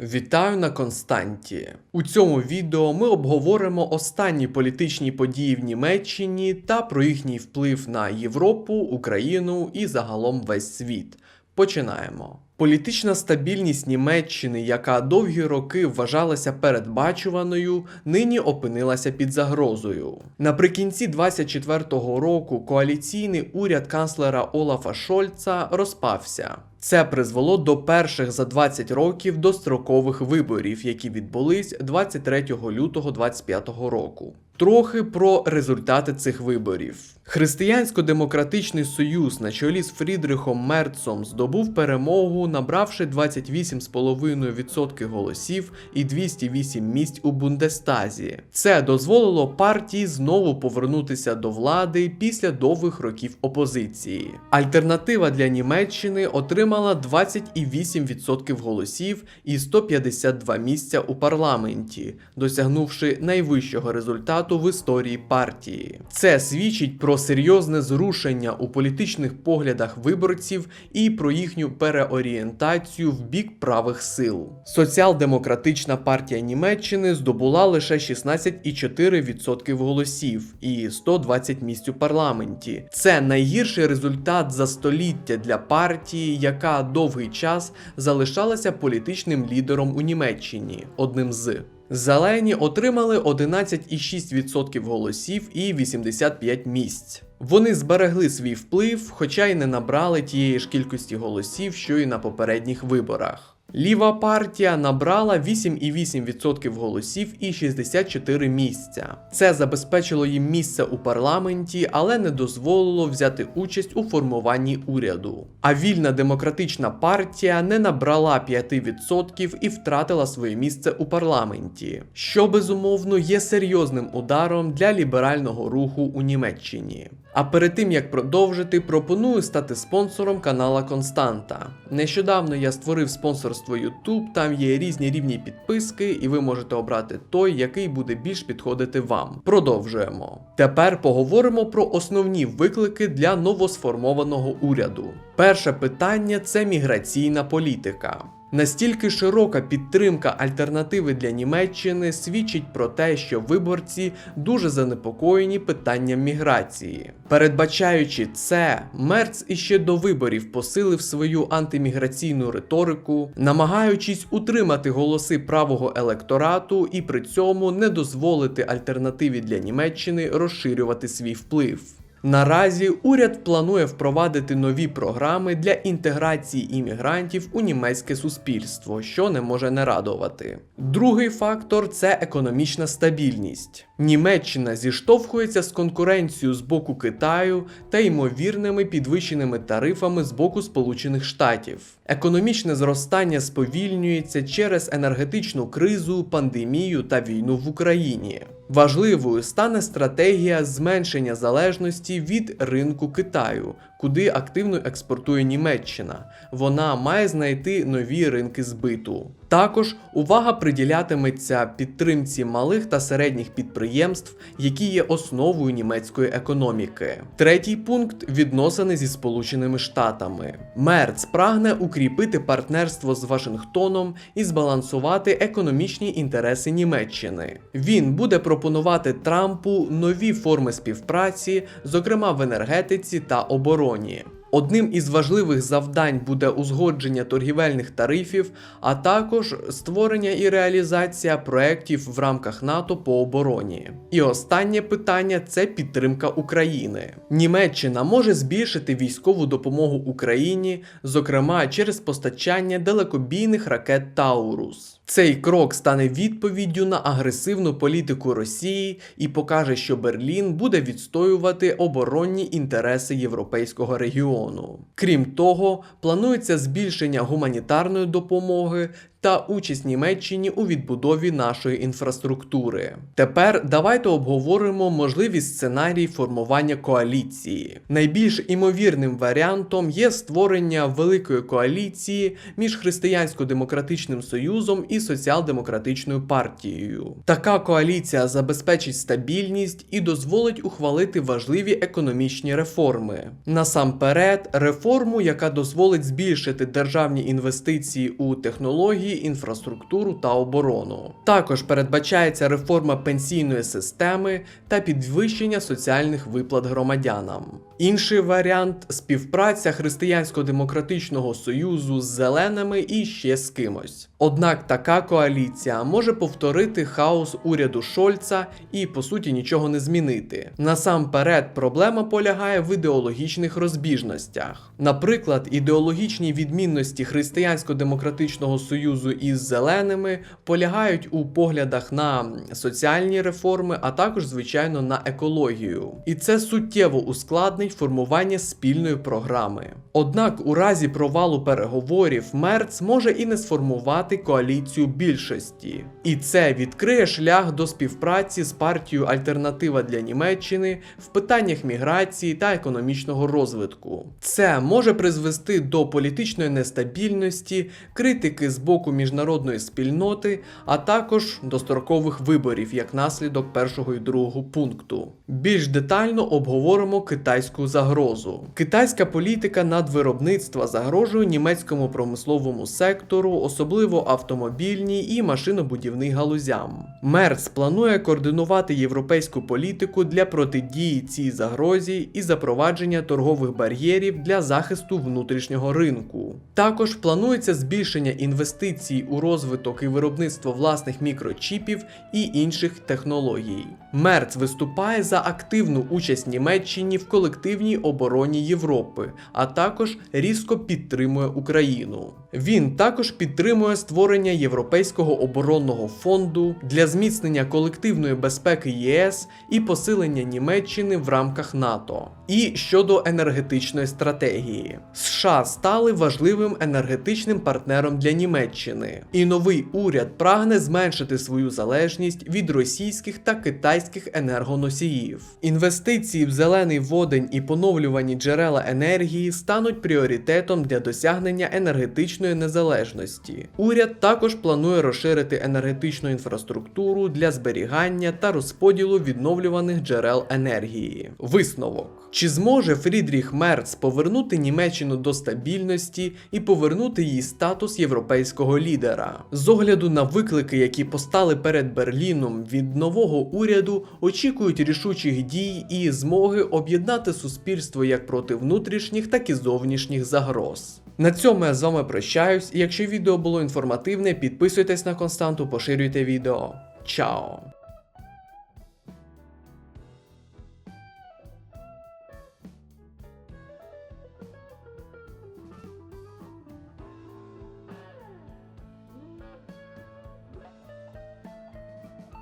Вітаю на Константі. У цьому відео ми обговоримо останні політичні події в Німеччині та про їхній вплив на Європу, Україну і загалом весь світ. Починаємо. Політична стабільність Німеччини, яка довгі роки вважалася передбачуваною, нині опинилася під загрозою. Наприкінці 24-го року коаліційний уряд канцлера Олафа Шольца розпався. Це призвело до перших за 20 років дострокових виборів, які відбулись 23 лютого 25 року. Трохи про результати цих виборів. Християнсько-демократичний союз на чолі з Фрідрихом Мерцом здобув перемогу, набравши 28,5% голосів і 208 місць у Бундестазі. Це дозволило партії знову повернутися до влади після довгих років опозиції. Альтернатива для Німеччини отримала 28% голосів і 152 місця у парламенті, досягнувши найвищого результату в історії партії. Це свідчить про серйозне зрушення у політичних поглядах виборців і про їхню переорієнтацію в бік правих сил. Соціал-демократична партія Німеччини здобула лише 16,4% голосів і 120 місць у парламенті. Це найгірший результат за століття для партії, яка довгий час залишалася політичним лідером у Німеччині, одним з. Зелені отримали 11,6% голосів і 85 місць. Вони зберегли свій вплив, хоча й не набрали тієї ж кількості голосів, що й на попередніх виборах. Ліва партія набрала 8,8% голосів і 64 місця. Це забезпечило їм місце у парламенті, але не дозволило взяти участь у формуванні уряду. А вільна демократична партія не набрала 5% і втратила своє місце у парламенті, що безумовно є серйозним ударом для ліберального руху у Німеччині. А перед тим як продовжити, пропоную стати спонсором канала Константа. Нещодавно я створив спонсорство YouTube, там є різні рівні підписки, і ви можете обрати той, який буде більш підходити вам. Продовжуємо. Тепер поговоримо про основні виклики для новосформованого уряду. Перше питання це міграційна політика. Настільки широка підтримка альтернативи для Німеччини свідчить про те, що виборці дуже занепокоєні питанням міграції. Передбачаючи це, Мерц іще до виборів посилив свою антиміграційну риторику, намагаючись утримати голоси правого електорату і при цьому не дозволити альтернативі для Німеччини розширювати свій вплив. Наразі уряд планує впровадити нові програми для інтеграції іммігрантів у німецьке суспільство, що не може не радувати. Другий фактор це економічна стабільність. Німеччина зіштовхується з конкуренцією з боку Китаю та ймовірними підвищеними тарифами з боку Сполучених Штатів. Економічне зростання сповільнюється через енергетичну кризу, пандемію та війну в Україні. Важливою стане стратегія зменшення залежності від ринку Китаю, куди активно експортує Німеччина. Вона має знайти нові ринки збиту. Також увага приділятиметься підтримці малих та середніх підприємств, які є основою німецької економіки. Третій пункт відносини зі Сполученими Штатами. Мерц прагне укріпити партнерство з Вашингтоном і збалансувати економічні інтереси Німеччини. Він буде пропонувати Трампу нові форми співпраці, зокрема в енергетиці та обороні. Одним із важливих завдань буде узгодження торгівельних тарифів, а також створення і реалізація проєктів в рамках НАТО по обороні. І останнє питання це підтримка України. Німеччина може збільшити військову допомогу Україні, зокрема через постачання далекобійних ракет Таурус. Цей крок стане відповіддю на агресивну політику Росії і покаже, що Берлін буде відстоювати оборонні інтереси європейського регіону. Крім того, планується збільшення гуманітарної допомоги та участь Німеччині у відбудові нашої інфраструктури. Тепер давайте обговоримо можливі сценарії формування коаліції. Найбільш імовірним варіантом є створення великої коаліції між Християнсько-демократичним союзом і соціал-демократичною партією. Така коаліція забезпечить стабільність і дозволить ухвалити важливі економічні реформи. Насамперед, реформу, яка дозволить збільшити державні інвестиції у технології інфраструктуру та оборону. Також передбачається реформа пенсійної системи та підвищення соціальних виплат громадянам. Інший варіант співпраця Християнсько-демократичного союзу з зеленими і ще з кимось. Однак така коаліція може повторити хаос уряду Шольца і по суті нічого не змінити. Насамперед, проблема полягає в ідеологічних розбіжностях. Наприклад, ідеологічні відмінності Християнсько-демократичного союзу із зеленими полягають у поглядах на соціальні реформи, а також, звичайно, на екологію. І це суттєво ускладнить формування спільної програми. Однак, у разі провалу переговорів Мерц може і не сформувати коаліцію більшості. І це відкриє шлях до співпраці з партією Альтернатива для Німеччини в питаннях міграції та економічного розвитку. Це може призвести до політичної нестабільності, критики з боку міжнародної спільноти, а також дострокових виборів як наслідок першого і другого пункту. Більш детально обговоримо китайську загрозу. Китайська політика надвиробництва загрожує німецькому промисловому сектору, особливо автомобільній і машинобудівній галузям. Мерц планує координувати європейську політику для протидії цій загрозі і запровадження торгових бар'єрів для захисту внутрішнього ринку. Також планується збільшення інвестицій у розвиток і виробництво власних мікрочіпів і інших технологій. Мерц виступає за активну участь Німеччині в колективній обороні Європи, а також різко підтримує Україну. Він також підтримує створення Європейського оборонного фонду для зміцнення колективної безпеки ЄС і посилення Німеччини в рамках НАТО. І щодо енергетичної стратегії, США стали важливим енергетичним партнером для Німеччини, і новий уряд прагне зменшити свою залежність від російських та китайських енергоносіїв. Інвестиції в зелений водень і поновлювані джерела енергії стануть пріоритетом для досягнення енергетичної незалежності. Уряд також планує розширити енергетичну інфраструктуру для зберігання та розподілу відновлюваних джерел енергії. Висновок. Чи зможе Фрідріх Мерц повернути Німеччину до стабільності і повернути їй статус європейського лідера? З огляду на виклики, які постали перед Берліном від нового уряду, очікують рішучих дій і змоги об'єднати суспільство як проти внутрішніх, так і зовнішніх загроз. На цьому я з вами прощаюсь. І якщо відео було інформативне, підписуйтесь на константу, поширюйте відео. Чао!